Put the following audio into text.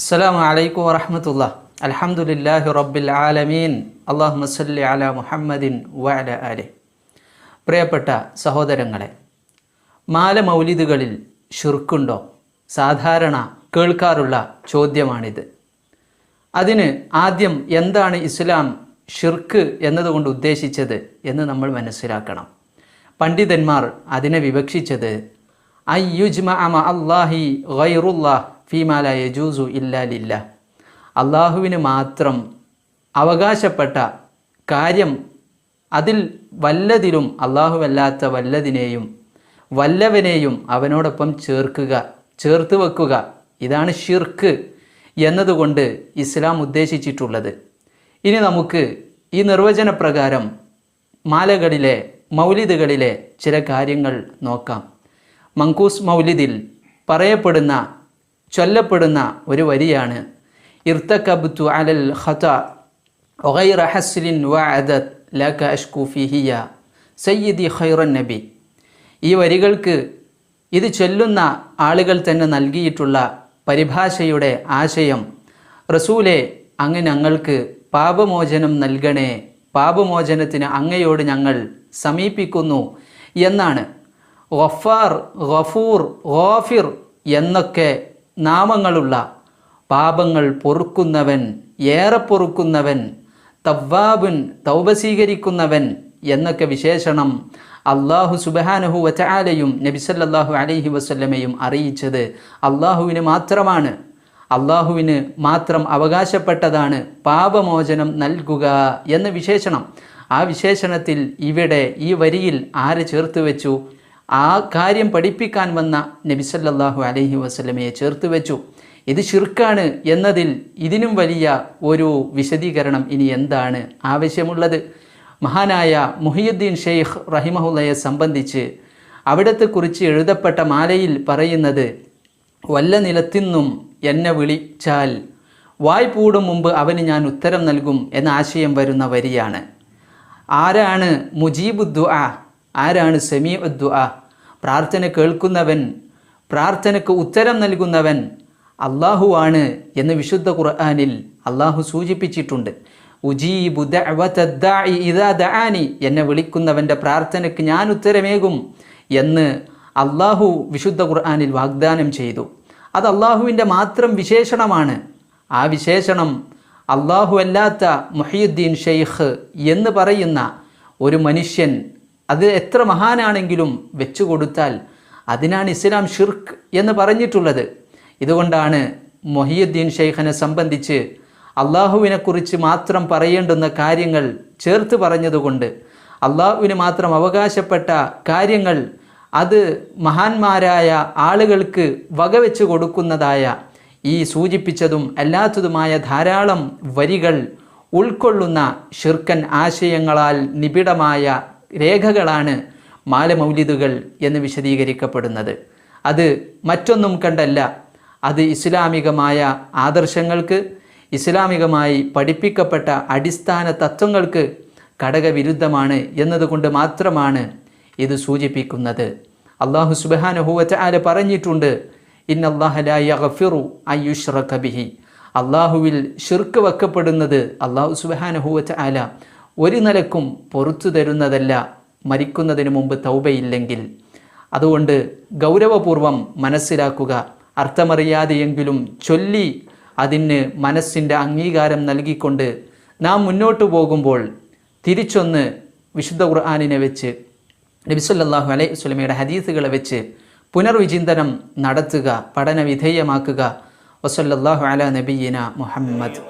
അസ്സലാമു അലൈക്കും വറഹമത്തുള്ള. അൽഹംദുലില്ലാഹി റബ്ബിൽ ആലമീൻ. അള്ളാഹു സല്ലി അല മുഹമ്മദിൻ വഅല അലി പ്രിയപ്പെട്ട സഹോദരങ്ങളെ മാല മൗലിദുകളിൽ ഷിർക്കുണ്ടോ സാധാരണ കേൾക്കാറുള്ള ചോദ്യമാണിത്. അതിന് ആദ്യം എന്താണ് ഇസ്ലാം ഷിർക്ക് എന്നതുകൊണ്ട് ഉദ്ദേശിച്ചത് എന്ന് നമ്മൾ മനസ്സിലാക്കണം. പണ്ഡിതന്മാർ അതിനെ വിവക്ഷിച്ചത് അയ്യുജ്മ അമ അള്ളാഹി ഗൈറുല്ലാഹ് ഫീമാല യജൂസു ഇല്ലാലില്ല അള്ളാഹുവിന് മാത്രം അവകാശപ്പെട്ട കാര്യം അതിൽ വല്ലതിലും അള്ളാഹുവല്ലാത്ത വല്ലതിനെയും വല്ലവനെയും അവനോടൊപ്പം ചേർക്കുക ചേർത്ത് വെക്കുക. ഇതാണ് ഷിർക്ക് എന്നതുകൊണ്ട് ഇസ്ലാം ഉദ്ദേശിച്ചിട്ടുള്ളത്. ഇനി നമുക്ക് ഈ നിർവചനപ്രകാരം മാലകളിലെ മൗലിദുകളിലെ ചില കാര്യങ്ങൾ നോക്കാം. മങ്കൂസ് മൗലിദിൽ പറയപ്പെടുന്ന ചൊല്ലപ്പെടുന്ന ഒരു വരിയാണ്. ഇർത്തക്കബ്തു അലൽ ഖത ഹസ്ലിൻ വഅദത് ലക സയ്യിദി ഖൈറൻ നബി. ഈ വരികൾക്ക് ഇത് ചൊല്ലുന്ന ആളുകൾ തന്നെ നൽകിയിട്ടുള്ള പരിഭാഷയുടെ ആശയം റസൂലെ അങ്ങ് ഞങ്ങൾക്ക് പാപമോചനം നൽകണേ പാപമോചനത്തിന് അങ്ങയോട് ഞങ്ങൾ സമീപിക്കുന്നു എന്നാണ്. ഗഫാർ ഗഫൂർ ഗോഫിർ എന്നൊക്കെ നാമങ്ങളുള്ള പാപങ്ങൾ പൊറുക്കുന്നവൻ ഏറെ പൊറുക്കുന്നവൻ തവ്വാബുൻ തൗബ സ്വീകരിക്കുന്നവൻ എന്നൊക്കെ വിശേഷണം അള്ളാഹു സുബഹാനഹു വചാലയും നബിസല്ലാഹു അലൈഹി വസ്ല്ലമയും അറിയിച്ചത് അള്ളാഹുവിന് മാത്രമാണ്. അള്ളാഹുവിന് മാത്രം അവകാശപ്പെട്ടതാണ് പാപമോചനം നൽകുക എന്ന വിശേഷണം. ആ വിശേഷണത്തിൽ ഇവിടെ ഈ വരിയിൽ ആര് ചേർത്ത് വെച്ചു? ആ കാര്യം പഠിപ്പിക്കാൻ വന്ന നബിസല്ലാഹു അലഹി വസ്ലമയെ ചേർത്ത് വെച്ചു. ഇത് ഷിർക്കാണ് എന്നതിൽ ഇതിനും വലിയ ഒരു വിശദീകരണം ഇനി എന്താണ് ആവശ്യമുള്ളത്. മഹാനായ മുഹിയുദ്ദീൻ ഷെയ്ഖ് റഹിമഹുല്ലയെ സംബന്ധിച്ച് അവിടത്തെ കുറിച്ച് എഴുതപ്പെട്ട മാലയിൽ പറയുന്നത് വല്ല നിലത്തിന്നും എന്നെ വിളിച്ചാൽ വായ് പൂടും മുമ്പ് അവന് ഞാൻ ഉത്തരം നൽകും എന്ന ആശയം വരുന്ന വരിയാണ്. ആരാണ് മുജീബുദ്ദുആ? ആരാണ് സെമി ഉദ്ദുആ പ്രാർത്ഥന കേൾക്കുന്നവൻ പ്രാർത്ഥനയ്ക്ക് ഉത്തരം നൽകുന്നവൻ അള്ളാഹുവാണ് എന്ന് വിശുദ്ധ ഖുർആാനിൽ അള്ളാഹു സൂചിപ്പിച്ചിട്ടുണ്ട്. ഉജീബു എന്നെ വിളിക്കുന്നവന്റെ പ്രാർത്ഥനയ്ക്ക് ഞാൻ ഉത്തരമേകും എന്ന് അള്ളാഹു വിശുദ്ധ ഖുർആാനിൽ വാഗ്ദാനം ചെയ്തു. അത് അള്ളാഹുവിന്റെ മാത്രം വിശേഷണമാണ്. ആ വിശേഷണം അള്ളാഹു അല്ലാത്ത മുഹിയുദ്ദീൻ ഷെയ്ഖ് എന്ന് പറയുന്ന ഒരു മനുഷ്യൻ അത് എത്ര മഹാനാണെങ്കിലും വെച്ചു കൊടുത്താൽ അതിനാണ് ഇസ്ലാം ഷിർക്ക് എന്ന് പറഞ്ഞിട്ടുള്ളത്. ഇതുകൊണ്ടാണ് മൊഹിയുദ്ദീൻ ഷെയ്ഖിനെ സംബന്ധിച്ച് അള്ളാഹുവിനെക്കുറിച്ച് മാത്രം പറയേണ്ടുന്ന കാര്യങ്ങൾ ചേർത്ത് പറഞ്ഞതുകൊണ്ട് അള്ളാഹുവിന് മാത്രം അവകാശപ്പെട്ട കാര്യങ്ങൾ അത് മഹാന്മാരായ ആളുകൾക്ക് വകവെച്ച് കൊടുക്കുന്നതായ ഈ സൂചിപ്പിച്ചതും അല്ലാത്തതുമായ ധാരാളം വരികൾ ഉൾക്കൊള്ളുന്ന ഷിർക്കൻ ആശയങ്ങളാൽ നിബിഡമായ രേഖകളാണ് മാലമൗലിദുകൾ എന്ന് വിശദീകരിക്കപ്പെടുന്നത്. അത് മറ്റൊന്നും കണ്ടല്ല. അത് ഇസ്ലാമികമായ ആദർശങ്ങൾക്ക് ഇസ്ലാമികമായി പഠിപ്പിക്കപ്പെട്ട അടിസ്ഥാന തത്വങ്ങൾക്ക് ഘടകവിരുദ്ധമാണ് എന്നതുകൊണ്ട് മാത്രമാണ് ഇത് സൂചിപ്പിക്കുന്നത്. അള്ളാഹു സുബാനുഹൂവറ്റ ആല പറഞ്ഞിട്ടുണ്ട് ഇന്നല്ലാഹലു അയ്യുഷ്റഖബിഹി അള്ളാഹുവിൽ ഷിർക്ക് വെക്കപ്പെടുന്നത് അള്ളാഹു സുബാനുഹൂവറ്റ ആല ഒരു നിലക്കും പൊറത്തു തരുന്നതല്ല മരിക്കുന്നതിന് മുമ്പ് തൗബയില്ലെങ്കിൽ. അതുകൊണ്ട് ഗൗരവപൂർവം മനസ്സിലാക്കുക. അർത്ഥമറിയാതെയെങ്കിലും ചൊല്ലി അതിന് മനസ്സിന്റെ അംഗീകാരം നൽകിക്കൊണ്ട് നാം മുന്നോട്ട് പോകുമ്പോൾ തിരിച്ചൊന്ന് വിശുദ്ധ ഖുർആാനിനെ വെച്ച് നബിസല്ലാഹു അലൈഹി സ്വലമയുടെ ഹദീസുകളെ വെച്ച് പുനർവിചിന്തനം നടത്തുക പഠന വിധേയമാക്കുക വസല്ലാഹു അല നബീന മുഹമ്മദ്.